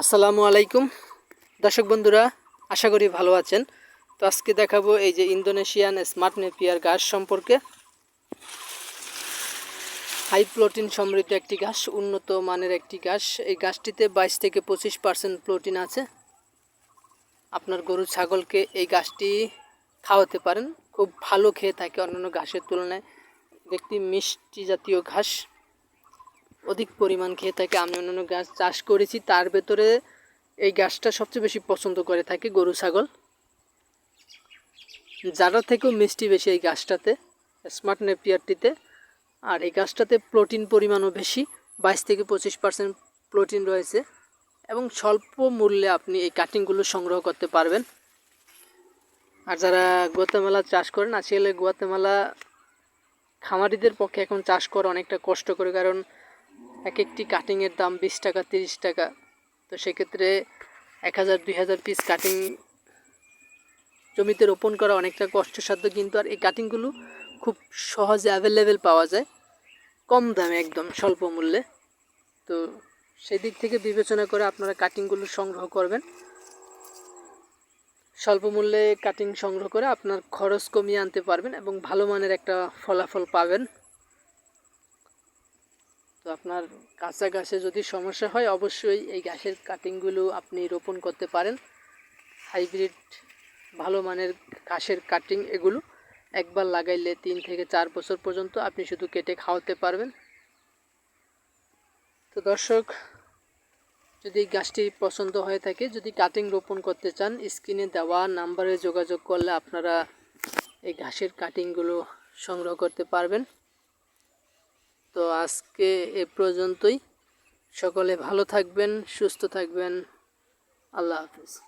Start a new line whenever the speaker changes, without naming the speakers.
আসসালামু আলাইকুম। দর্শক বন্ধুরা, আশা করি ভালো আছেন। তো আজকে দেখাবো এই যে ইন্দোনেশিয়ান স্মার্ট নেপিয়ার গাছ সম্পর্কে। হাই প্রোটিন সমৃদ্ধ একটি ঘাস, উন্নত মানের একটি ঘাস। এই গাছটিতে বাইশ থেকে পঁচিশ পার্সেন্ট প্রোটিন আছে। আপনার গরু, ছাগলকে এই গাছটি খাওয়াতে পারেন। খুব ভালো খেয়ে থাকে অন্যান্য ঘাসের তুলনায়। একটি মিষ্টি জাতীয় ঘাস। অধিক পরিমাণ খেয়ে থাকে। আমি অন্যান্য গাছ চাষ করেছি, তার ভেতরে এই গাছটা সবচেয়ে বেশি পছন্দ করে থাকে গরু, ছাগল। যারা থেকেও মিষ্টি বেশি এই গাছটাতে, স্মার্ট নেপিয়ারটিতে। আর এই গাছটাতে প্রোটিন পরিমাণও বেশি, বাইশ থেকে পঁচিশ পার্সেন্ট প্রোটিন রয়েছে। এবং স্বল্প মূল্যে আপনি এই কাটিংগুলো সংগ্রহ করতে পারবেন। আর যারা গোয়াতেমালা চাষ করেন আসলে গোয়াতেমালা খামারিদের পক্ষে এখন চাষ করা অনেকটা কষ্ট করে কারণ এক একটি কাটিংয়ের দাম বিশ টাকা, তিরিশ টাকা। তো সেক্ষেত্রে এক হাজার, দুই হাজার পিস কাটিং জমিতে রোপণ করা অনেকটা কষ্টসাধ্য, কিন্তু আর এই কাটিংগুলো খুব সহজে অ্যাভেলেবেল পাওয়া যায়। কম দামে একদম, স্বল্প মূল্যে। তো সেদিক থেকে বিবেচনা করে আপনারা কাটিংগুলো সংগ্রহ করবেন। স্বল্প মূল্যে কাটিং সংগ্রহ করে আপনার খরচ কমিয়ে আনতে পারবেন এবং ভালো মানের একটা ফলাফল পাবেন। তো আপনার কাঁচা গাছে যদি সমস্যা হয়, অবশ্যই এই গাছের কাটিংগুলো আপনি রোপণ করতে পারেন। হাইব্রিড ভালো মানের ঘাসের কাটিং এগুলো একবার লাগাইলে তিন থেকে চার বছর পর্যন্ত আপনি শুধু কেটে খাওয়াতে পারবেন। তো দর্শক, যদি গাছটি পছন্দ হয়ে থাকে, যদি কাটিং রোপণ করতে চান, স্ক্রিনে দেওয়া নাম্বারে যোগাযোগ করলে আপনারা এই ঘাসের কাটিংগুলো সংগ্রহ করতে পারবেন। তো আজকে এ পর্যন্তই। সকলে ভালো থাকবেন সুস্থ থাকবেন। আল্লাহ হাফিজ।